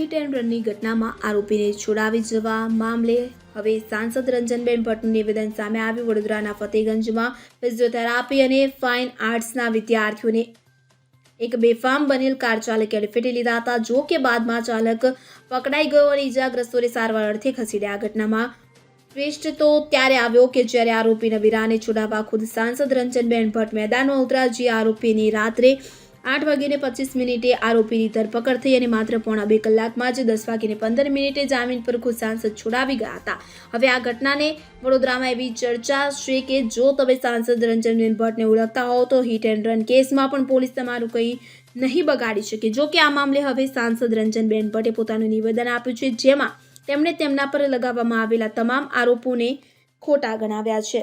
Hit and રનની ઘટનામાં આરોપીને છોડાવી જવા મામલે હવે સાંસદ રંજનબેન ભટ્ટનું નિવેદન સામે આવ્યું. વડોદરાના ફતેગંજમાં ફિઝિયોથેરાપી અને ફાઇન આર્ટ્સના વિદ્યાર્થીઓને એક બેફામ બનેલ કાર ચાલકે અડફેટે લીધા હતા. જો કે બાદમાં ચાલક પકડાઈ ગયો અને ઇજાગ્રસ્તોને સારવાર અર્થે ખસેડ્યા. આ ઘટનામાં ટ્વિસ્ટ તો ત્યારે આવ્યો કે જ્યારે આરોપીના વિરાને છોડાવવા ખુદ સાંસદ રંજનબેન ભટ્ટ મેદાનમાં ઉતરાજી આરોપીની રાત્રે આઠ વાગીને પચીસ મિનિટે આરોપીની ધરપકડ થઈ અને માત્ર પોણા બે કલાકમાં જ દસ વાગીને પંદર મિનિટે જામીન પર ખુદ સાંસદ છોડાવી ગયા હતા. હવે આ ઘટનાને વડોદરામાં એવી ચર્ચા છે કે જો તમે સાંસદ રંજનબેન ભટ્ટને ઓળખતા હોવ તો હિટ એન્ડ રન કેસમાં પણ પોલીસ તમારું કંઈ નહીં બગાડી શકે. જો કે આ મામલે હવે સાંસદ રંજનબેન ભટ્ટે પોતાનું નિવેદન આપ્યું છે, જેમાં તેમણે તેમના પર લગાવવામાં આવેલા તમામ આરોપોને ખોટા ગણાવ્યા છે.